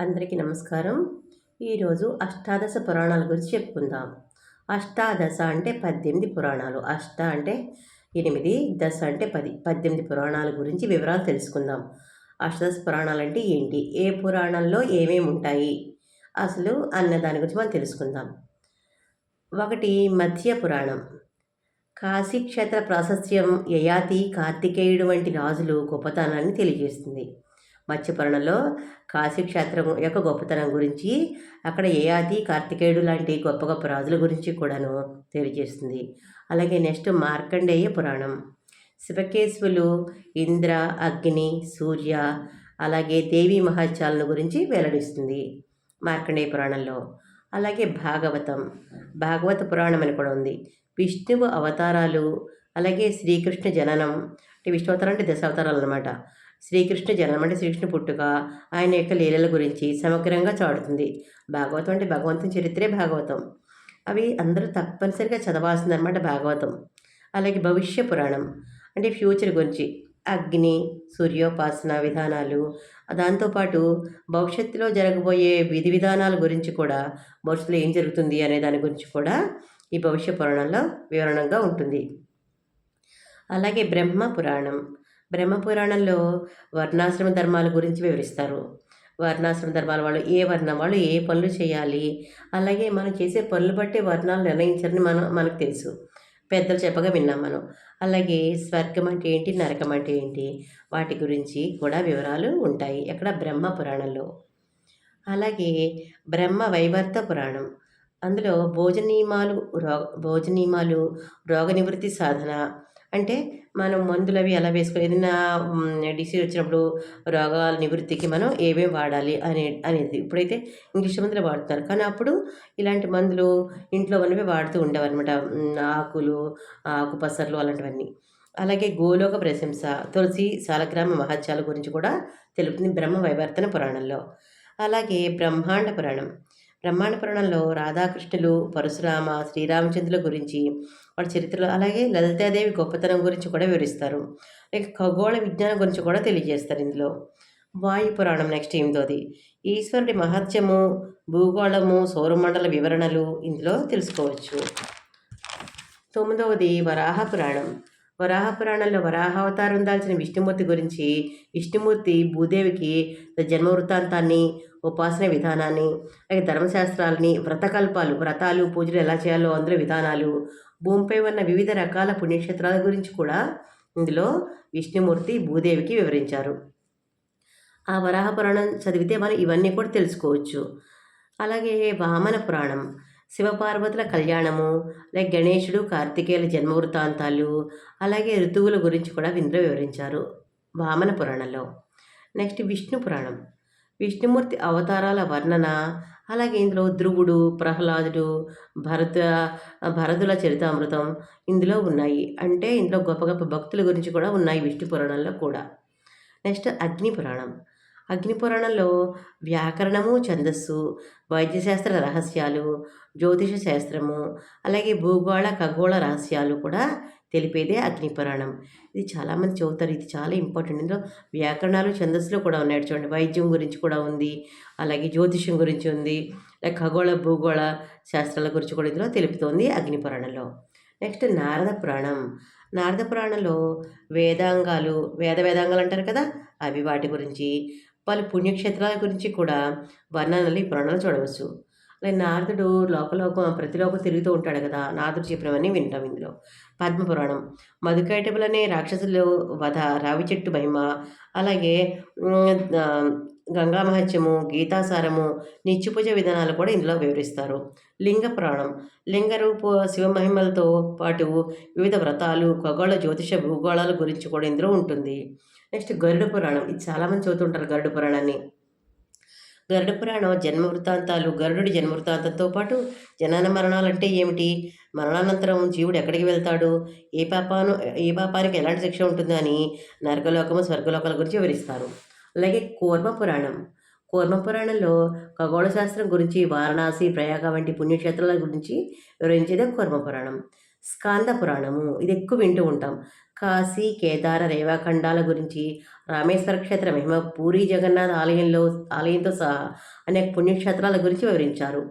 అందరికీ నమస్కారం. ఈరోజు అష్టాదశ పురాణాల గురించి చెప్పుకుందాం. అష్టాదశ అంటే పద్దెనిమిది పురాణాలు. అష్ట అంటే ఎనిమిది దశ అంటే పది. పద్దెనిమిది పురాణాల గురించి వివరాలు తెలుసుకుందాం. అష్టాదశ పురాణాలు అంటే ఏంటి? ఏ పురాణంలో ఏమేమి ఉంటాయి? అసలు అన్న దాని గురించి మనం తెలుసుకుందాం. ఒకటి మధ్య పురాణం. కాశీక్షేత్ర ప్రాశస్త్యం యయాతి కార్తికేయుడు వంటి రాజులు గొప్పతనాన్ని తెలియజేస్తుంది. మత్స్యపురాణంలో కాశీక్షేత్రం యొక్క గొప్పతనం గురించి అక్కడ యయాతి కార్తికేయుడు లాంటి గొప్ప గొప్ప రాజుల గురించి కూడాను తెలియజేస్తుంది. అలాగే నెక్స్ట్ మార్కండేయ పురాణం. శివకేశవులు ఇంద్ర అగ్ని సూర్య అలాగే దేవి మహాత్యాలను గురించి వెల్లడిస్తుంది మార్కండేయ పురాణంలో. అలాగే భాగవతం. భాగవత పురాణం అని కూడా ఉంది. విష్ణువు అవతారాలు అలాగే శ్రీకృష్ణ జననం అంటే విష్ణు అవతారం అంటే దశ అవతారాలు అనమాట శ్రీకృష్ణ జననం అంటే శ్రీకృష్ణ పుట్టుక. ఆయన యొక్క లీలల గురించి సమగ్రంగా చాడుతుంది భాగవతం అంటే భగవంతుని చరిత్రే భాగవతం. అవి అందరూ తప్పనిసరిగా చదవాల్సిందనమాట భాగవతం. అలాగే భవిష్య పురాణం. అంటే ఫ్యూచర్ గురించి. అగ్ని సూర్యోపాసన విధానాలు. దాంతోపాటు భవిష్యత్తులో జరగబోయే విధి విధానాల గురించి కూడా భవిష్యత్తులో ఏం జరుగుతుంది అనే దాని గురించి కూడా ఈ భవిష్య పురాణంలో వివరణంగా ఉంటుంది. అలాగే బ్రహ్మ పురాణం. బ్రహ్మ పురాణంలో వర్ణాశ్రమ ధర్మాల గురించి వివరిస్తారు. వర్ణాశ్రమ ధర్మాల వాళ్ళు ఏ వర్ణం వాళ్ళు ఏ పనులు చేయాలి? అలాగే మనం చేసే పనులు బట్టి వర్ణాలు నిర్ణయించారని మనం మనకు తెలుసు. పెద్దలు చెప్పగా విన్నాం మనం. అలాగే స్వర్గం అంటే ఏంటి నరకం అంటే ఏంటి? వాటి గురించి కూడా వివరాలు ఉంటాయి ఎక్కడ? బ్రహ్మ పురాణంలో అలాగే బ్రహ్మ వైవర్త పురాణం. అందులో భోజనీయమాలు రో భోజనీయమాలు రోగ నివృత్తి సాధన అంటే మనం మందులు అవి ఎలా వేసుకోవాలి? ఏదైనా డిసీజ్ వచ్చినప్పుడు రోగాల నివృత్తికి మనం ఏమేమి వాడాలి అనే అనేది. ఇప్పుడైతే ఇంగ్లీష్ మందులు వాడుతున్నారు. కానీ అప్పుడు ఇలాంటి మందులు ఇంట్లో ఉన్నవి వాడుతూ ఉండేవన్నమాట ఆకులు ఆకు పసర్లు అలాంటివన్నీ. అలాగే గోలోక ప్రశంస తులసి సాలగ్రామ మహత్యాల గురించి కూడా తెలుపుతుంది బ్రహ్మ వైవర్తన పురాణంలో. అలాగే బ్రహ్మాండ పురాణం. బ్రహ్మాండ పురాణంలో రాధాకృష్ణులు పరశురామ శ్రీరామచంద్రుల గురించి వాళ్ళ చరిత్రలో. అలాగే లలితాదేవి గొప్పతనం గురించి కూడా వివరిస్తారు. లైక్ ఖగోళ విజ్ఞానం గురించి కూడా తెలియజేస్తారు ఇందులో. వాయు పురాణం నెక్స్ట్ ఎనిమిదోది. ఈశ్వరుడి మహత్యము భూగోళము సౌరమండల వివరణలు ఇందులో తెలుసుకోవచ్చు. తొమ్మిదవది వరాహ పురాణం. వరాహ పురాణంలో వరాహావతారం దాల్చిన విష్ణుమూర్తి గురించి విష్ణుమూర్తి భూదేవికి జన్మ వృత్తాంతాన్ని ఉపాసన విధానాన్ని అలాగే ధర్మశాస్త్రాలని వ్రతకల్పాలు వ్రతాలు పూజలు ఎలా చేయాలో అందులో విధానాలు భూమిపై ఉన్న వివిధ రకాల పుణ్యక్షేత్రాల గురించి కూడా ఇందులో విష్ణుమూర్తి భూదేవికి వివరించారు. ఆ వరాహ పురాణం చదివితే మనం ఇవన్నీ కూడా తెలుసుకోవచ్చు. అలాగే వామన పురాణం శివపార్వతుల కళ్యాణము అలాగే గణేశుడు కార్తికేయుల జన్మ వృత్తాంతాలు అలాగే ఋతువుల గురించి కూడా ఇందులో వివరించారు వామన పురాణంలో. నెక్స్ట్ విష్ణు పురాణం. విష్ణుమూర్తి అవతారాల వర్ణన అలాగే ఇందులో ధ్రువుడు ప్రహ్లాదుడు భరత భరతుల చరితామృతం ఇందులో ఉన్నాయి. అంటే ఇందులో గొప్ప గొప్ప భక్తుల గురించి కూడా ఉన్నాయి విష్ణు పురాణంలో కూడా. నెక్స్ట్ అగ్ని పురాణం. అగ్ని పురాణంలో వ్యాకరణము ఛందస్సు వైద్యశాస్త్ర రహస్యాలు జ్యోతిష శాస్త్రము అలాగే భూగోళ ఖగోళ రహస్యాలు కూడా తెలిపేదే అగ్ని పురాణం ఇది చాలామంది చదువుతారు ఇది చాలా ఇంపార్టెంట్. ఇందులో వ్యాకరణాలు ఛందస్సులో కూడా ఉన్నాయి. చూడండి వైద్యం గురించి కూడా ఉంది. అలాగే జ్యోతిషం గురించి ఉంది. లేక ఖగోళ భూగోళ శాస్త్రాల గురించి కూడా ఇందులో తెలుపుతోంది అగ్ని పురాణంలో నెక్స్ట్ నారద పురాణం. నారద పురాణంలో వేదాంగాలు వేద వేదాంగాలు అంటారు కదా అవి వాటి గురించి పలు పుణ్యక్షేత్రాల గురించి కూడా వర్ణనలు ఈ పురాణాలు చూడవచ్చు. అలాగే నారదుడు లోకలోకం ప్రతిలోకం తిరుగుతూ ఉంటాడు కదా నారదుడు చెప్పినవన్నీ వింటాం ఇందులో. పద్మపురాణం. మధుకైటబులనే రాక్షసులు వధ రావి చెట్టు మహిమ అలాగే గంగా మహత్యము గీతాసారము నిత్యపూజ విధానాలు కూడా ఇందులో వివరిస్తారు. లింగ పురాణం. లింగ రూప శివ మహిమలతో పాటు వివిధ వ్రతాలు ఖగోళ జ్యోతిష భూగోళాల గురించి కూడా ఇందులో ఉంటుంది. నెక్స్ట్ గరుడ పురాణం. ఇది చాలామంది చదువుతుంటారు గరుడ పురాణాన్ని. గరుడ పురాణం జన్మ వృత్తాంతాలు గరుడు జన్మ వృత్తాంతంతో పాటు జనన మరణాలు అంటే ఏమిటి? మరణానంతరం జీవుడు ఎక్కడికి వెళ్తాడు? ఏ పాపాను ఏ పాపానికి ఎలాంటి శిక్ష ఉంటుందో అని నరకలోకము స్వర్గలోకాల గురించి వివరిస్తారు. అలాగే కూర్మ పురాణం. కూర్మ పురాణంలో ఖగోళ శాస్త్రం గురించి వారణాసి ప్రయాగ వంటి పుణ్యక్షేత్రాల గురించి వివరించేదే కూర్మ పురాణం. స్కాంద పురాణము. ఇది ఎక్కువ వింటూ ఉంటాం. కాశీ కేదార రేవాఖండాల గురించి రామేశ్వర క్షేత్ర మహిమ పూరి జగన్నాథ్ ఆలయంలో ఆలయంతో సహా అనేక పుణ్యక్షేత్రాల గురించి వివరించారు.